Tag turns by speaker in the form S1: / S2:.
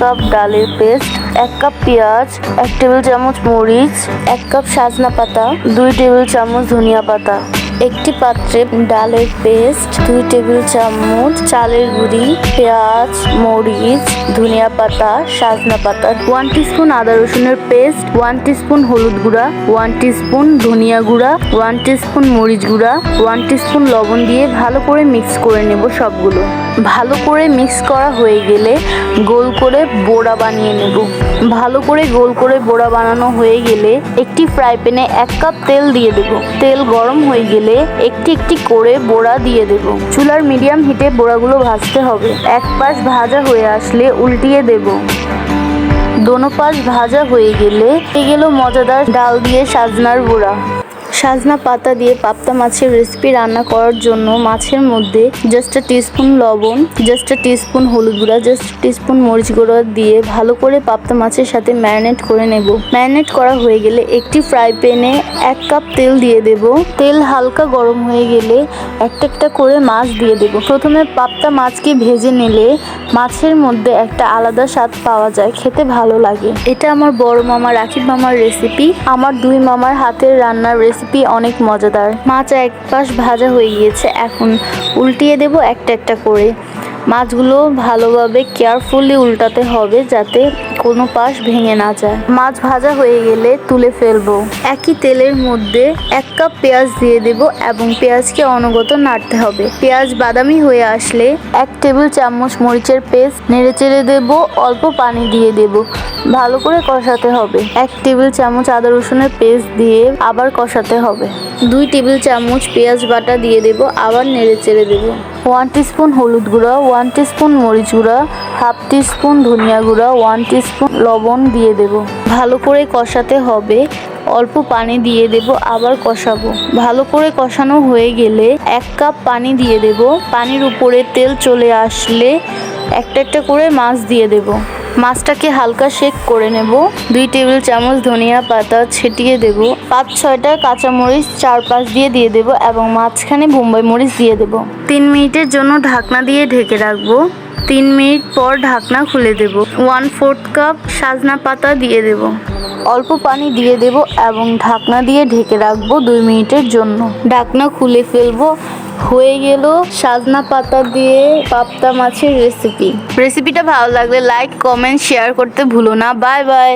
S1: Cup ডালের paste, এক cup পেঁয়াজ, এক টেবিল চামচ মরিচ, এক কাপ সাজনা পাতা, দুই টেবিল চামচ ধনিয়া পাতা। একটি পাত্রে ডালের পেস্ট, দুই টেবিল চামচ চালের গুঁড়ি, পেঁয়াজ, মরিচ, ধনিয়া পাতা, সাজনা পাতা ওয়ান টিস্পুন আদা রসুনের পেস্ট ওয়ান টিস্পুন হলুদ গুঁড়া ওয়ান টিস্পুন ধনিয়া গুঁড়া ওয়ান টিস্পুন মরিচ গুঁড়া ওয়ান টিস্পুন লবণ দিয়ে ভালো করে মিক্স করে নেব সবগুলো। ভালো করে মিক্স করা হয়ে গেলে গোল করে বোড়া বানিয়ে নেব। ভালো করে গোল করে বোড়া বানানো হয়ে গেলে একটি ফ্রাই প্যানে এক কাপ তেল দিয়ে দেব। তেল গরম হয়ে গেলে একটি একটি করে বোড়া দিয়ে দেব। চুলার মিডিয়াম হিটে বোড়াগুলো ভাজতে হবে। এক পাশ ভাজা হয়ে আসলে উল্টিয়ে দেব। দোনো পাশ ভাজা হয়ে গেলে হয়ে গেল মজাদার ডাল দিয়ে সাজনার গুঁড়া সাজনা পাতা দিয়ে পাপ্তা মাছের রেসিপি রান্না করার জন্য মাছের মধ্যে জাস্ট টিস্পুন লবণ জাস্ট টিস্পুন হলুদ গুঁড়া জাস্ট টিস্পুন মরিচ গুঁড়া দিয়ে ভালো করে পাপ্তা মাছের সাথে ম্যারিনেট করে নেব। ম্যারিনেট করা হয়ে গেলে একটি ফ্রাই প্যানে এক কাপ তেল দিয়ে দেব। তেল হালকা গরম হয়ে গেলে একটা একটা করে মাছ দিয়ে দেব। প্রথমে পাপ্তা মাছকে ভেজে নিলে মাছের মধ্যে একটা আলাদা স্বাদ পাওয়া যায়, খেতে ভালো লাগে। এটা আমার বড় মামা রাকিব মামার রেসিপি আমার দুই মামার হাতের রান্নার রেসিপি অনেক মজাদার। মাছ এক পাশ ভাজা হয়ে গিয়েছে, এখন উল্টিয়ে দেব একটা একটা করে। মাছগুলো ভালোভাবে কেয়ারফুলি উল্টাতে হবে যাতে কোনো পাশ ভেঙে না যায়। মাছ ভাজা হয়ে গেলে তুলে ফেলব। একই তেলের মধ্যে এক কাপ পেঁয়াজ দিয়ে দেব এবং পেঁয়াজকে অনগত নাড়তে হবে। পেঁয়াজ বাদামি হয়ে আসলে এক টেবিল চামচ মরিচের পেস্ট নেড়ে চেড়ে দেব, অল্প পানি দিয়ে দেব। ভালো করে কষাতে হবে। এক টেবিল চামচ আদা রসুনের পেস্ট দিয়ে আবার কষাতে হবে। দুই টেবিল চামচ পেঁয়াজ বাটা দিয়ে দেব, আবার নেড়ে চেড়ে দেবো। ওয়ান টিস্পুন হলুদ গুঁড়া, ওয়ান টিস্পুন মরিচ গুঁড়া, হাফ টিস্পুন ধনিয়া গুঁড়া, ওয়ান টিস্পুন লবণ দিয়ে দেব। ভালো করে কষাতে হবে। অল্প পানি দিয়ে দেব, আবার কষাবো। ভালো করে কষানো হয়ে গেলে এক কাপ পানি দিয়ে দেব। পানির উপরে তেল চলে আসলে একটা একটা করে মাছ দিয়ে দেব। মাছটাকে হালকা শেক করে নেব। দুই টেবিল চামচ ধনিয়া পাতা ছিটিয়ে দেব। পাঁচ ছয়টা কাঁচামরিচ চার পাঁচ দিয়ে দিয়ে দেব এবং মাঝখানে বোম্বাই মরিচ দিয়ে দেব। তিন মিনিটের জন্য ঢাকনা দিয়ে ঢেকে রাখব। তিন মিনিট পর ঢাকনা খুলে দেব। ওয়ান ফোর্থ কাপ সাজনা পাতা দিয়ে দেব। অল্প পানি দিয়ে দেব এবং ঢাকনা দিয়ে ঢেকে রাখব দুই মিনিটের জন্য। ঢাকনা খুলে ফেলব হয়ে গেল সাজনা পাতা দিয়ে পাপ্তা মাছের রেসিপি রেসিপিটা ভালো লাগলে লাইক কমেন্ট শেয়ার করতে ভুলো না। Bye bye